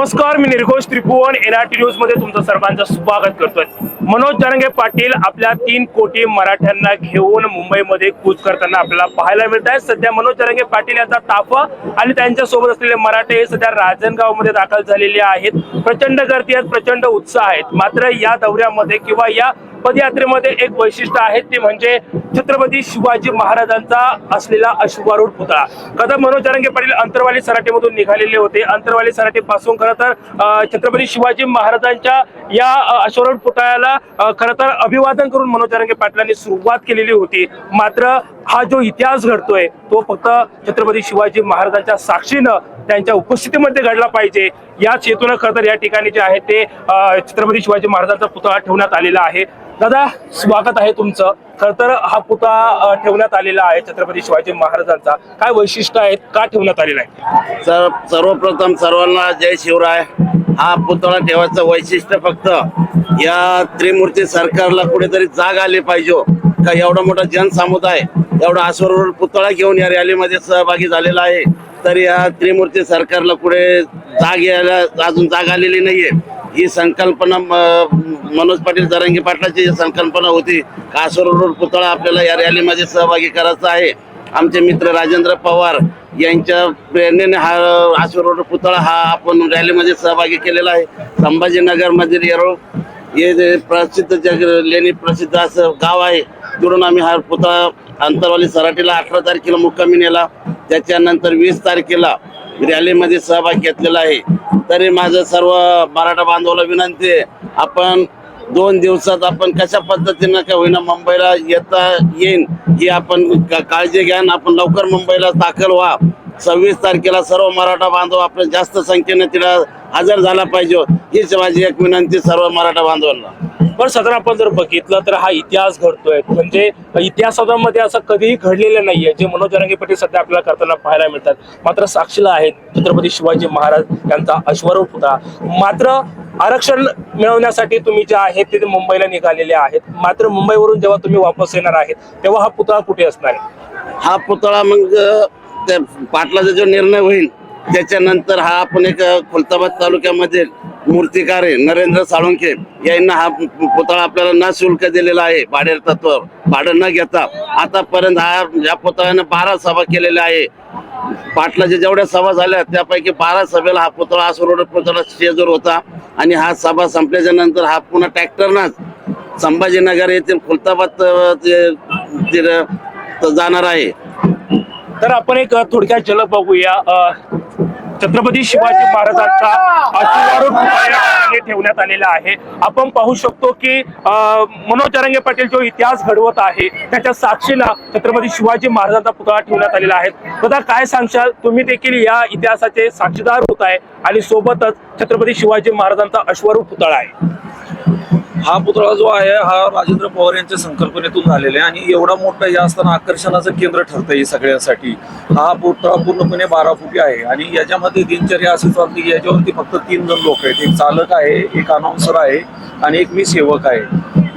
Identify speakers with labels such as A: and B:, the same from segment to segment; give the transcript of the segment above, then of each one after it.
A: नमस्कार मी निर्घोष त्रिभुवन एनआरटी न्यूजमध्ये तुमचं सर्वांचं स्वागत करतोय. मनोज जरंगे पाटील आपल्या तीन कोटी मराठ्यांना घेऊन मुंबईमध्ये कूच करताना आपल्याला पाहायला मिळत आहे. सध्या मनोज जरंगे पाटील यांचा ताफा आणि त्यांच्यासोबत असलेले मराठे हे सध्या राजनगावमध्ये दाखल झालेले आहेत. प्रचंड गर्दी आहेत प्रचंड उत्साह आहेत. मात्र या दौऱ्यामध्ये किंवा या पदयात्रेमध्ये एक वैशिष्ट्य आहे ते म्हणजे छत्रपती शिवाजी महाराजांचा असलेला अश्वारूढ पुतळा. कदम मनोज जरंगे पाटील अंतरवाली सराटीमधून निघालेले होते. अंतरवाली सराटी पासून खरं तर छत्रपती शिवाजी महाराजांच्या या अश्वारूढ पुतळ्याला खरं तर अभिवादन करून मनोज जरंगे पाटलांनी सुरुवात केलेली होती. मात्र हा जो इतिहास घडतोय तो फक्त छत्रपती शिवाजी महाराजांच्या साक्षीनं त्यांच्या उपस्थितीमध्ये घडला पाहिजे. याच हेतूनं खरं तर या ठिकाणी जे आहे ते छत्रपती शिवाजी महाराजांचा पुतळा ठेवण्यात आलेला आहे. दादा स्वागत आहे तुमचं. खर तर हा पुतळा ठेवण्यात आलेला आहे छत्रपती शिवाजी महाराजांचा. काय वैशिष्ट्य आहेत? का ठेवण्यात आलेला आहे?
B: सर सर्वप्रथम सर्वांना जय शिवराय. हा पुतळा ठेवायचं वैशिष्ट्य फक्त या त्रिमूर्ती सरकारला कुठेतरी जाग आली पाहिजे हो. का एवढा मोठा जनसमुदाय एवढा आश्वर पुतळा घेऊन या रॅलीमध्ये सहभागी झालेला आहे. तर या त्रिमूर्ती सरकारला पुढे जाग यायला अजून जाग आलेली नाहीये. ही संकल्पना म- मनोज पाटील जरांगी पाटलाची जी संकल्पना होती का पुतळा आपल्याला या रॅलीमध्ये सहभागी करायचा आहे. आमचे मित्र राजेंद्र पवार यांच्या प्रेरणेने हा आश्वर पुतळा हा आपण रॅलीमध्ये सहभागी केलेला आहे. संभाजीनगरमधील येरोळ हे जे प्रसिद्ध जग लेणी प्रसिद्ध असं गाव आहे तिकडून आम्ही हा पुतळा अंतरवाली सराटीला अठरा तारखेला मुक्कामी नेला. त्याच्यानंतर वीस तारखेला रॅलीमध्ये सहभाग घेतलेला आहे. तरी माझं सर्व मराठा बांधवाला विनंती आहे. आपण दोन दिवसात आपण कशा पद्धतीनं का होईना मुंबईला येता येईन ही आपण का- काळजी घ्या आपण लवकर मुंबईला दाखल व्हा. सव्वीस तारखेला सर्व मराठा बांधव आपल्या जास्त संख्येने तिला हजर झाला पाहिजे. हीच माझी एक विनंती सर्व मराठा बांधवांना.
A: पण साधारण आपण जर बघितलं तर हा इतिहास घडतोय. म्हणजे इतिहासामध्ये असं कधीही घडलेलं नाहीये. जे मनोज जरांगे पाटील सध्या आपल्याला करताना पाहायला मिळतात. मात्र साक्षीला आहेत छत्रपती शिवाजी महाराज यांचा अश्वरूप पुतळा मात्र आरक्षण मिळवण्यासाठी तुम्ही जे आहेत ते मुंबईला निघालेले आहेत. मात्र मुंबईवरून जेव्हा तुम्ही वापस येणार आहेत तेव्हा हा पुतळा कुठे असणार आहे?
B: हा पुतळा मग पाटलाचा जो निर्णय होईल त्याच्यानंतर हा आपण एक खुलताबाद तालुक्यामध्ये मूर्तिकार आहे नरेंद्र साळुंखे यांना हा पुतळा आपल्याला न शुल्क दिलेला आहे भाडे तत्वावर. भाडं न घेता आतापर्यंत हा या पुतळ्यानं बारा सभा केलेल्या आहे. पाटलाच्या जेवढ्या सभा झाल्या त्यापैकी बारा सभेला हा पुतळा असरोड पुतळा शेजूर होता आणि हा सभा संपल्याच्या नंतर हा पुन्हा ट्रॅक्टरनाच संभाजीनगर येथील खुलताबाद जाणार आहे.
A: तर आपण एक थोडक्यात जलद बघूया. छत्रपती शिवाजी महाराजांचा ठेवण्यात आलेला आहे. आपण पाहू शकतो की मनोज जरंगे पाटील जो इतिहास घडवत आहे त्याच्या साक्षीला छत्रपती शिवाजी महाराजांचा पुतळा ठेवण्यात आलेला आहे. दादा काय सांगशाल? तुम्ही देखील या इतिहासाचे साक्षीदार होत आहे आणि सोबतच छत्रपती शिवाजी महाराजांचा अश्वारूढ पुतळा आहे.
C: हा पुतळा जो आहे हा राजेंद्र पवार यांच्या संकल्पनेतून झालेला आहे आणि एवढा मोठा हे असताना आकर्षणाचं केंद्र ठरतं हे सगळ्यांसाठी. हा पुतळा पूर्णपणे बारा फुटी आहे आणि याच्यामध्ये दिनचर्या अशी चालते की याच्यावरती फक्त तीन जण लोक आहेत. एक चालक आहे एक अनाऊन्सर आहे आणि एक मी सेवक आहे.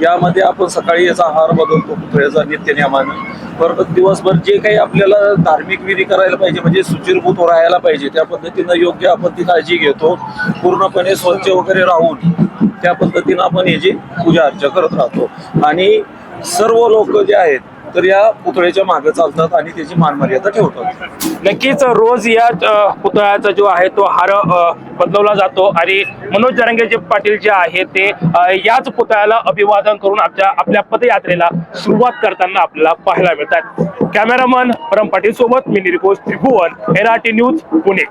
C: यामध्ये आपण सकाळी याचा आहार बदलतो पुतळ्याचा नित्यनियमानं परत दिवसभर जे काही आपल्याला धार्मिक विधी करायला पाहिजे म्हणजे सुचिरभूत राहायला पाहिजे त्या पद्धतीनं योग्य आपण ती काळजी घेतो. पूर्णपणे स्वच्छ वगैरे राहून त्या पद्धतीनं आपण याची पूजा अर्चा करत राहतो. आणि सर्व लोक जे आहेत तर या पुतळ्याच्या मागे चालतात आणि त्याची मानमर्यादा ठेवतात.
A: नक्कीच रोज या पुतळ्याचा जो आहे तो हार बदलवला जातो आणि मनोज जरंगेजी पाटील जे आहे ते याच पुतळ्याला अभिवादन करून आपल्या आपल्या पदयात्रेला सुरुवात करताना आपल्याला पाहायला मिळतात. कॅमेरामन परम पाटील सोबत मी निर्घोष त्रिभुवन एनआरटी न्यूज पुणे.